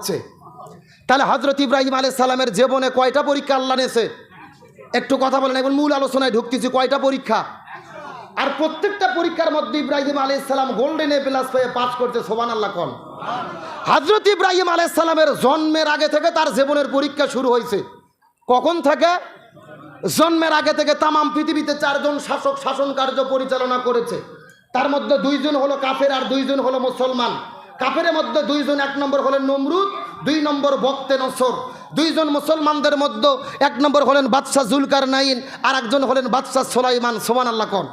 হচ্ছে। তাহলে হজরত ইব্রাহিম আলাইহিস সালামের জীবনে কয়টা পরীক্ষা আল্লাহ নেছে একটু কথা বলেন, এখন মূল আলোচনায় ঢুকতেছি, কয়টা পরীক্ষা? আর প্রত্যেকটা পরীক্ষার মধ্যে ইব্রাহিম আলাইহিস সালাম গোল্ডেন এ প্লাস পেয়ে পাস করতে সোবান আল্লাহ কন? হজরত ইব্রাহিম আলাইহিস সালামের জন্মের আগে থেকে তার জীবনের পরীক্ষা শুরু হয়েছে। কখন থেকে? জন্মের আগে থেকে তামাম পৃথিবীতে চারজন শাসক শাসন কার্য পরিচালনা করেছে। তার মধ্যে দুইজন হলো কাফের আর দুইজন হলো মুসলমান। কাফের মধ্যে দুইজন এক নম্বর হলেন নমরুদ, দুই নম্বর বক্তে নসর। দুইজন মুসলমানদের মধ্যে এক নম্বর হলেন বাদশাহ জুলকার নাইন আর একজন হলেন বাদশাহ সোলাইমান সোমান আল্লাহ কন।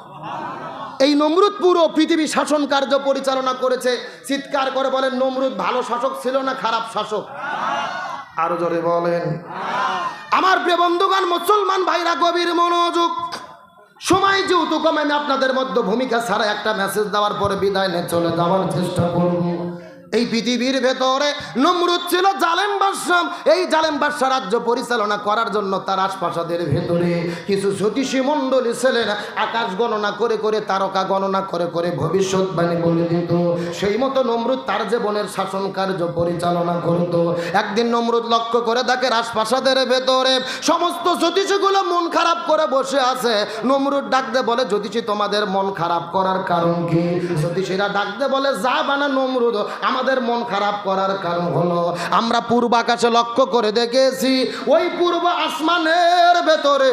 এই নমরুদ পুরো পৃথিবী শাসন কার্য পরিচালনা করেছে, চিৎকার করে বলেন, নমরুদ ভালো শাসক ছিল না খারাপ শাসক? আরও জোরে বলেন, আমার প্রিয় বন্ধুগণ, মুসলমান ভাইরা, গভীর মনোযোগ। সময় যেহেতু কম, আমি আপনাদের মধ্যে ভূমিকা ছাড়া একটা মেসেজ দেওয়ার পরে বিদায় নিয়ে চলে যাওয়ার চেষ্টা করব। এই পৃথিবীর ভেতরে নমরুদ ছিল জালেম বাদশাহ। এই জালেম বাদশাহ রাজ্য পরিচালনা করার জন্য তার আশপাশাদের ভেতরে কিছু জ্যোতিষী মণ্ডলী ছিলেন। আকাশ গণনা করে করে, তারকা গণনা করে করে ভবিষ্যৎবাণী বলে দিত। সেই মতো নমরুদ তার জীবনের শাসন কার্য পরিচালনা করত। একদিন নমরুদ লক্ষ্য করে দেখে রাজপ্রাসাদের ভেতরে সমস্ত জ্যোতিষীগুলো মন খারাপ করে বসে আছে। নমরুদ ডাকতে বলে, জ্যোতিষী, তোমাদের মন খারাপ করার কারণ কি? জ্যোতিষীরা ডাকতে বলে, যা বানা নমরুদ আমাদের মন খারাপ করার কারণ হলো, আমরা পূর্ব আকাশে লক্ষ্য করে দেখেছি, ওই পূর্ব আসমানের ভেতরে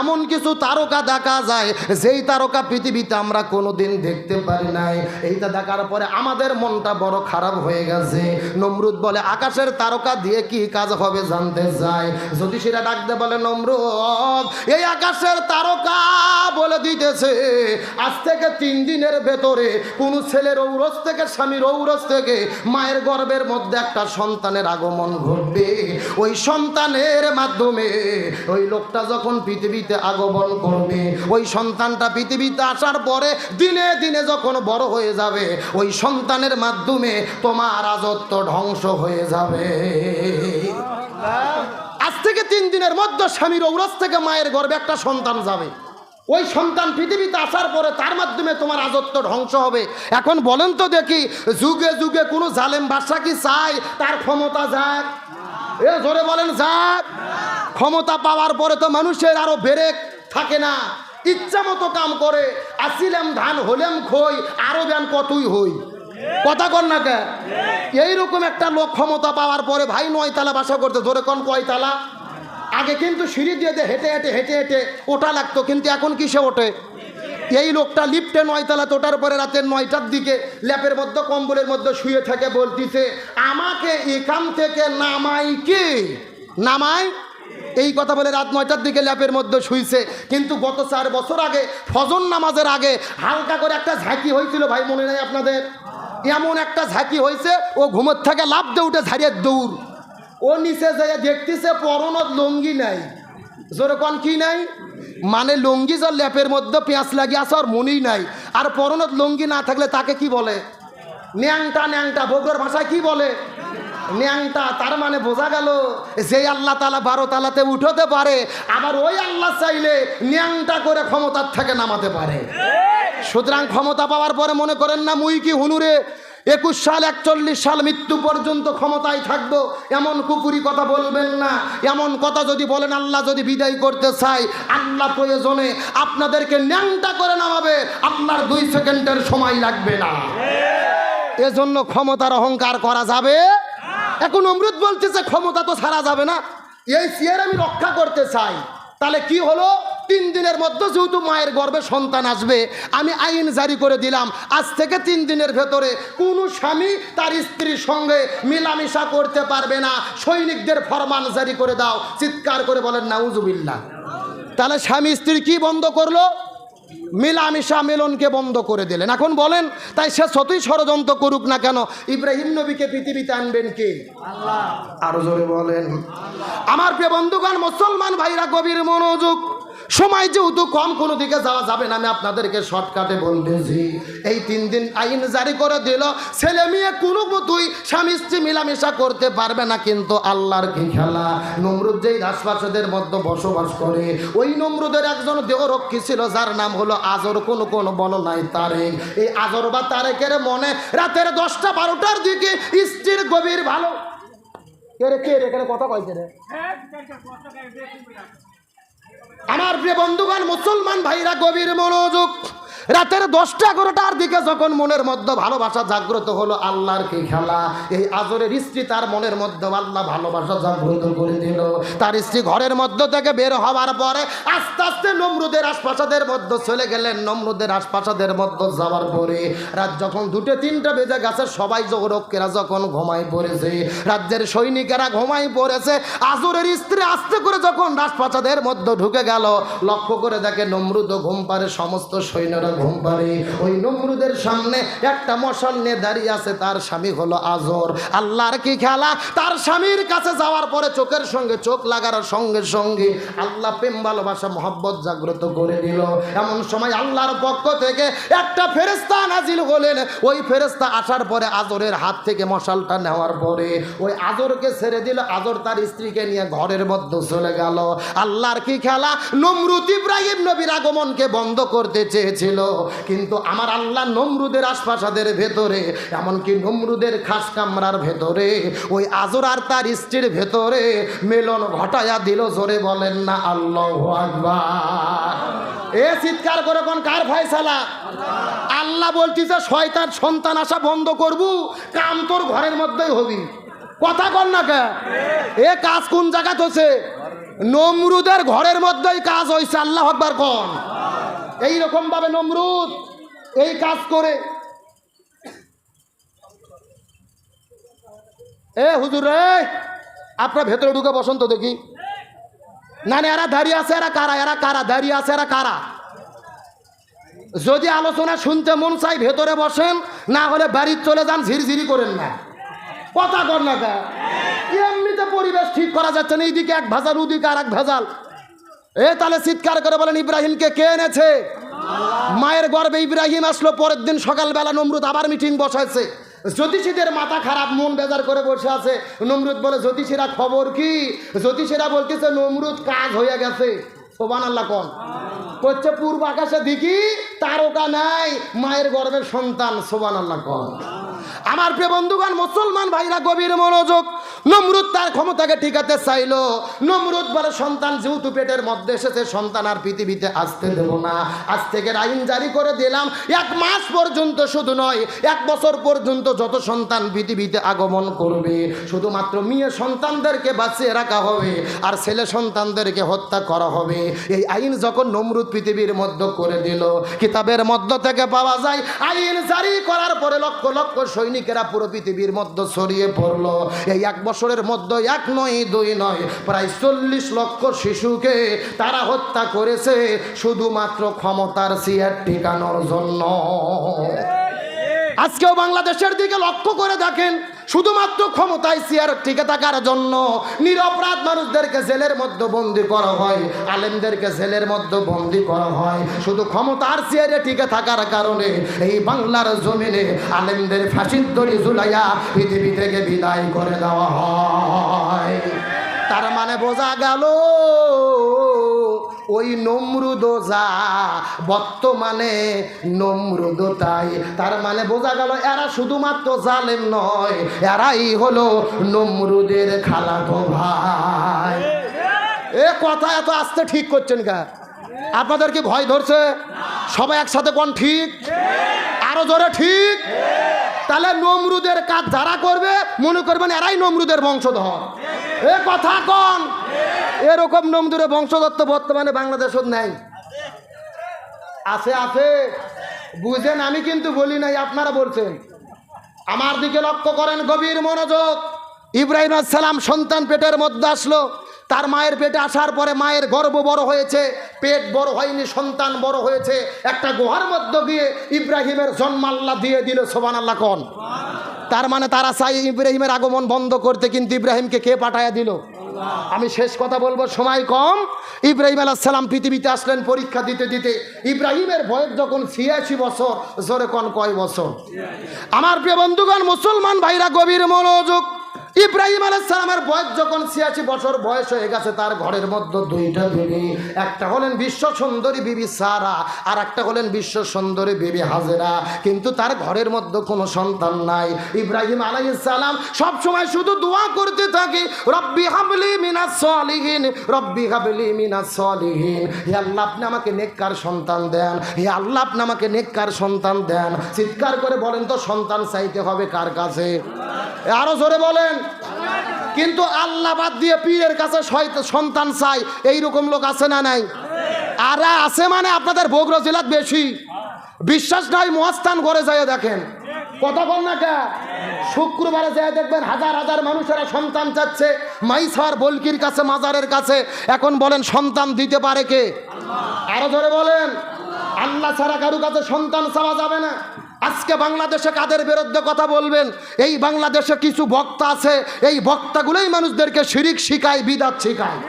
এমন কিছু তারকা দেখা যায়, যেই তারকা পৃথিবীতে আমরা কোনোদিন দেখতে পারি নাই। এইটা দেখার পরে আমাদের মনটা বড় খারাপ হয়ে গেছে। নমরুদ বলে, আকাশের তারকা দিয়ে কি কাজ হবে জানতে চাই? জ্যোতিষীরা ডাকতে বলে, নমরুদ, এই আকাশের তারকা বলে দিতেছে, আজ থেকে তিন দিনের ভেতরে কোনো ছেলের ঔরস থেকে স্বামীর ঔরস থেকে মায়ের গর্ভের মধ্যে একটা সন্তানের আগমন ঘটবে। ওই সন্তানের মাধ্যমে ওই লোকটা যখন পৃথিবীতে আগমন করবে, ওই সন্তানটা পৃথিবীতে আসার পরে দিনে দিনে যখন বড় হয়ে যাবে, ওই সন্তানের মাধ্যমে তোমার রাজত্ব ধ্বংস হয়ে যাবে। আজ থেকে তিন দিনের মধ্যে স্বামীর ঔরস থেকে মায়ের গর্ভে একটা সন্তান যাবে। ওই সন্তান পৃথিবীতে আসার পরে তার মাধ্যমে তোমার রাজত্ব ধ্বংস হবে। এখন বলেন তো দেখি, যুগে যুগে কোনো জালেম বাদশা কি চায়? তার ক্ষমতা যাক। এ জোরে বলেন, যাক। ক্ষমতা পাওয়ার পরে তো মানুষের আরও বেড়ে থাকে না। ইচ্ছা মতো কাম করে, আসিলাম ধান, হলেম খই, আরও ব্যান কতই হই। কথা কর না কে এইরকম একটা লোক ক্ষমতা পাওয়ার পরে ভাই নয়তালা বাসা করতে ধরে কোন কয়তালা? আগে কিন্তু সিঁড়ি দিয়ে দিয়ে হেঁটে হেঁটে হেঁটে হেঁটে ওটা লাগতো, কিন্তু এখন কিসে ওঠে? এই লোকটা লিফটে নয়তলা তোটার পরে রাতের নয়টার দিকে ল্যাপের মধ্যে, কম্বলের মধ্যে শুয়ে থাকে, বলতিছে, আমাকে এখান থেকে নামাই কে? নামাই? এই কথা বলে রাত নয়টার দিকে ল্যাপের মধ্যে শুইছে। কিন্তু গত চার বছর আগে, ফজর নামাজের আগে হালকা করে একটা ঝাঁকি হয়েছিল, ভাই, মনে নেই আপনাদের? এমন একটা ঝাঁকি হয়েছে, ও ঘুমোর থেকে লাভ দিয়ে উঠে ঝাড়িয়ে দৌড়। ও নিচে যেয়ে দেখতেছে পরনত লঙ্গি নাই। জোরে কন কি নাই? মানে লঙ্গি যার ল্যাপের মধ্যে পেঁয়াজ লাগিয়ে আসে আর মনেই নাই। আর পরনত লঙ্গি না থাকলে তাকে কি বলে? ন্যাংটা ন্যাংটা বগুড়ার ভাষায় কি বলে? ন্যাংটা, তার মানে বোঝা গেল, যে আল্লাহ তালা বারো তালাতে উঠতে পারে, আবার ওই আল্লাহ চাইলে ন্যাংটা করে ক্ষমতার থেকে নামাতে পারে। সুতরাং ক্ষমতা পাওয়ার পরে মনে করেন না মুই কি হুনুরে? একুশ সাল, একচল্লিশ সাল মৃত্যু পর্যন্ত ক্ষমতায় থাকব। এমন কুকুরি কথা বলবেন না। এমন কথা যদি বলেন, আল্লাহ যদি বিদায় করতে চাই আল্লাহ প্রয়োজনে আপনাদেরকে ন্যাংটা করে নামাবে। আপনার দুই সেকেন্ডের সময় লাগবে না। এজন্য ক্ষমতার অহংকার করা যাবে। এখন অমৃত বলতেছে ক্ষমতা তো ছাড়া যাবে না। এই চেয়ার আমি রক্ষা করতে চাই। তাহলে কি হলো? তিন দিনের মধ্যে যেহেতু মায়ের গর্ভে সন্তান আসবে আমি আইন জারি করে দিলাম। আজ থেকে তিন দিনের ভেতরে কোনো স্বামী তার স্ত্রীর সঙ্গে মিলামিশা করতে পারবে না। সৈনিকদের ফরমান জারি করে দাও। চিৎকার করে বলেন নাউজুবিল্লা তাহলে স্বামী স্ত্রী কি বন্ধ করল? মিলামিশা মিলনকে বন্ধ করে দিলেন। এখন বলেন তাই সে যতই ষড়যন্ত্র করুক না কেন ইব্রাহিম নবীকে পৃথিবীতে আনবেন কে? আরও জোরে বলেন আমার প্রিয় বন্ধুগণ মুসলমান ভাইরা গভীর মনোযোগ সময় যেহেতু কম, কোনো দিকে যাওয়া যাবে না। আমি আপনাদেরকে শর্টকাটে বলতেছি। এই তিন দিন আইন জারি করে দিল। ছেলে মেয়ে কোনো মতোই স্বামী স্ত্রী মিলামেশা করতে পারবে না, কিন্তু আল্লাহর কি খেলা? নমরুদ যেই রাজপ্রাসাদের মধ্যে বসবাস করে, ওই নমরুদের একজন দেহরক্ষী ছিল, যার নাম হলো আজর। কোন কোন নাই তারেক। এই আজর বা তারেকের মনে রাতের দশটা, বারোটার দিকে স্ত্রীর গভীর ভালো। কে রে কে রে কথা কয়েছে রে? আমার প্রিয় বন্ধুগণ মুসলমান ভাইরা গভীর মনোযোগ রাতের দশটা, এগারোটার দিকে যখন মনের মধ্যে ভালোবাসা জাগ্রত হলো আল্লাহর কি খেলা, এই আজরের স্ত্রী তার মনের মধ্যে আল্লাহ ভালোবাসা জাগ্রত করে দিল। তার স্ত্রী ঘরের মধ্য থেকে বের হওয়ার পরে আস্তে আস্তে নমরুদের আশপাশাদের মধ্যে চলে গেলেন। নমরুদের আশপাশাদের মধ্যে যাওয়ার পরে রাত যখন দুটো, তিনটা বেজে গেছে, সবাই জগরক্ষেরা যখন ঘুমাই পড়েছে, রাজ্যের সৈনিকেরা ঘুমাই পড়েছে, আজরের স্ত্রী আস্তে করে যখন রাজপ্রাসাদের মধ্যে ঢুকে গেল, লক্ষ্য করে দেখে নমরুদ ঘুম পারে সমস্ত সৈন্যরা ঘুম পারে ওই নমরুদের সামনে একটা মশাল নিয়ে দাঁড়িয়ে আছে, তার স্বামী হলো আজর। আল্লাহর কি খেলা? তার স্বামীর কাছে যাওয়ার পরে চোখের সঙ্গে, চোখ লাগার সঙ্গে সঙ্গে আল্লাহ প্রেম, ভালোবাসা, মহব্বত জাগ্রত করে দিল। এমন সময় আল্লাহর পক্ষ থেকে একটা ফেরেস্তা নাজিল হলেন। ওই ফেরেস্তা আসার পরে আজরের হাত থেকে মশালটা নেওয়ার পরে ওই আজরকে ছেড়ে দিল। আজর তার স্ত্রীকে নিয়ে ঘরের মধ্যে চলে গেল। আল্লাহর কি খেলা? নমরুদ ইব্রাহিম নবীর আগমনকে বন্ধ করতে চেয়েছিল। কিন্তু আমার আল্লাহ নমরুদের আশপাশাদের ভেতরে, এমনকি নমরুদের খাস কামরার ভেতরে, ওই আজর আর তার স্ত্রীর ভেতরে মেলন ঘটায়া দিল, জোরে বলেন না, আল্লাহ এ চিৎকার করে কোন কার ফয়সালা? আল্লাহ বলছি বলতিছে শয়তান, সন্তান আসা বন্ধ করবু, কাম তোর ঘরের মধ্যেই হবি। কথা কর না কে? এ কাজ কোন জায়গাত হচ্ছে নমরুদের ঘরের মধ্যেই কাজ হয়েছে আল্লাহ আকবার কন। এইরকম ভাবে নমরুদ এই কাজ করে। এ হুজুর রে আপনার ভেতরে ঢুকে বসন্ত দেখি। না না এরা দাঁড়িয়ে আছে, এরা কারা? এরা কারা? দাঁড়িয়ে আছে, এরা কারা? যদি আলোচনা শুনতে মন চাই ভেতরে বসেন, না হলে বাড়ির চলে যান, ঝিরঝিরি করেন না। কথা কর না এমনিতে পরিবেশ ঠিক করা যাচ্ছে না, এইদিকে এক ভেজাল, ওদিকে আর এক ভেজাল। এ তাহলে চিৎকার করে বলেন ইব্রাহিমকে কে এনেছে? মায়ের গর্বে ইব্রাহিম আসলো পরের দিন সকালবেলা নমরুদ আবার মিটিং বসাইছে। জ্যোতিষীদের মাথা খারাপ মন বেজার করে বসে আছে। নমরুদ বলে জ্যোতিষীরা খবর কি? জ্যোতিষীরা বলতেছে নমরুদ কাজ হয়ে গেছে। সোবান আল্লাহ। কন করছে পূর্ব আকাশে দেখি তারকা নাই মায়ের গর্ভের সন্তান। সোবান আল্লাহ। কন আমার প্রিয় বন্ধুগণ মুসলমান ভাইরা গভীর মনোযোগ নমরুদ তার ক্ষমতাকে ঠিকাতে চাইলো। নমরুদ বলে, সন্তান যেহেতু পেটের মধ্যে এসেছে, সন্তান আর পৃথিবীতে আসতে দেব না। আজ থেকে আইন জারি করে দিলাম। এক মাস পর্যন্ত শুধু নয়, এক বছর পর্যন্ত যত সন্তান পৃথিবীতে আগমন করবে, শুধুমাত্র মেয়ে সন্তানদেরকে বাঁচিয়ে রাখা হবে আর ছেলে সন্তানদেরকে হত্যা করা হবে। এই আইন যখন নমরুদ পৃথিবীর মধ্যে করে দিল, কিতাবের মধ্য থেকে পাওয়া যায়, আইন জারি করার পরে লক্ষ লক্ষ সৈনিকেরা পুরো পৃথিবীর মধ্যে ছড়িয়ে পড়ল। এই এক বছরের মধ্যে এক নয় দুই নয় প্রায় চল্লিশ লক্ষ শিশুকে তারা হত্যা করেছে শুধুমাত্র ক্ষমতার সিয়ার ঠিকানোর জন্য। আজকেও বাংলাদেশের দিকে লক্ষ্য করে দেখেন শুধুমাত্র ক্ষমতায় চেয়ার টিকে থাকার জন্য নিরপরাধ মানুষদেরকে জেলের মধ্যে বন্দি করা হয়, আলেমদেরকে জেলের মধ্যে বন্দি করা হয়। শুধু ক্ষমতার চেয়ারে টিকে থাকার কারণে এই বাংলার জমিনে আলেমদের ফাঁসির দড়ি ঝুলাইয়া পৃথিবী থেকে বিদায় করে দেওয়া হয়। তার মানে বোঝা গেল ওই নমরুদ যা, বর্তমানে নমরুদ তাই তার মানে বোঝা গেল, এরা শুধুমাত্র জালেম নয়, এরাই হলো নমরুদের খালাতো ভাই। এ কথা এত আস্তে ঠিক করছেন কা? আপনাদের কি ভয় ধরছে? সবাই একসাথে কোন ঠিক? আরও জোরে ঠিক? তাহলে নমরুদের কাজ যারা করবে, মনে করবেন এরাই নমরুদের বংশধর। এ কথা কন। এরকম নমরুদের বংশধর তো বর্তমানে বাংলাদেশত নাই। আছে আছে। বুঝেন, আমি কিন্তু বলি নাই, আপনারা বলছেন। আমার দিকে লক্ষ্য করেন, গভীর মনোযোগ। ইব্রাহিম সালাম সন্তান পেটের মধ্যে আসলো। তার মায়ের পেটে আসার পরে মায়ের গর্ব বড় হয়েছে। পেট বড় হয়নি, সন্তান বড় হয়েছে। একটা গুহার মধ্যে গিয়ে ইব্রাহিমের জন্ম আল্লাহ দিয়ে দিল সোবান আল্লাহ কন। তার মানে তারা চাই ইব্রাহিমের আগমন বন্ধ করতে, কিন্তু ইব্রাহিমকে কে পাঠাইয়া দিল? আমি শেষ কথা বলব সময় কম। ইব্রাহিম আলাহাল্লাম পৃথিবীতে আসলেন পরীক্ষা দিতে দিতে। ইব্রাহিমের বয়স যখন ছিয়াশি বছর জোরে কন কয় বছর? আমার প্রিয় বন্ধুগণ মুসলমান ভাইরা গভীর মনোযোগ ইব্রাহিম আলাইসালামের বয়স যখন ছিয়াশি বছর বয়স হয়ে গেছে, তার ঘরের মধ্যে দুইটা বিবি। একটা হলেন বিশ্ব সুন্দরী বিবি সারা, আর একটা হলেন বিশ্ব সুন্দরী বিবি হাজেরা। কিন্তু তার ঘরের মধ্যে কোনো সন্তান নাই। ইব্রাহিম আলাইসালাম সব সময় শুধু দোয়া করতে থাকে, রব্বি হাবলি মিনাস সলিহিন, রব্বি হাবলি মিনাস সলিহিন। হে আল্লাহ, আপনি আমাকে নেককার সন্তান দেন। হে আল্লাহ, আপনি আমাকে নেককার সন্তান দেন। চিৎকার করে বলেন তো, সন্তান চাইতে হবে কার কাছে? আরও জোরে বলেন। কিন্তু আল্লাহ বাদ দিয়ে পীরের কাছে সন্তান চাই, এইরকম লোক আছে না নাই? আর আছে মানে আপনাদের বগুড়া জেলার বেশি। বিশ্বাস নাই মহাস্থান ঘরে যায় দেখেন। কথা বল না কে? শুক্রবারে যায় দেখবেন হাজার হাজার মানুষেরা সন্তান চাচ্ছে। মাইসার বলকির কাছে, মাজারের কাছে। এখন বলেন, সন্তান দিতে পারে কে? আরও ধরে বলেন। আল্লাহ ছাড়া কারু কাছে সন্তান চাওয়া যাবে না। আজকে বাংলাদেশে কাদের বিরুদ্ধে কথা বলবেন? এই বাংলাদেশে কিছু বক্তা আছে, এই বক্তাগুলোই মানুষদেরকে শিরিক শিখায়, বিদাত শিখায়।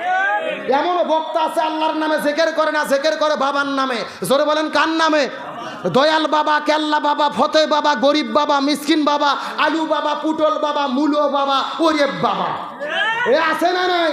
এমনও বক্তা আছে, আল্লাহর নামে জেকের করে না, জেকের করে বাবার নামে। জোরে বলেন, কার নামে? দয়াল বাবা, কেল্লা বাবা ফতে বাবা, গরিব বাবা, মিসকিন বাবা, আলু বাবা, পুটল বাবা, মুলো বাবা ওরেব বাবা। এ আছে না নাই?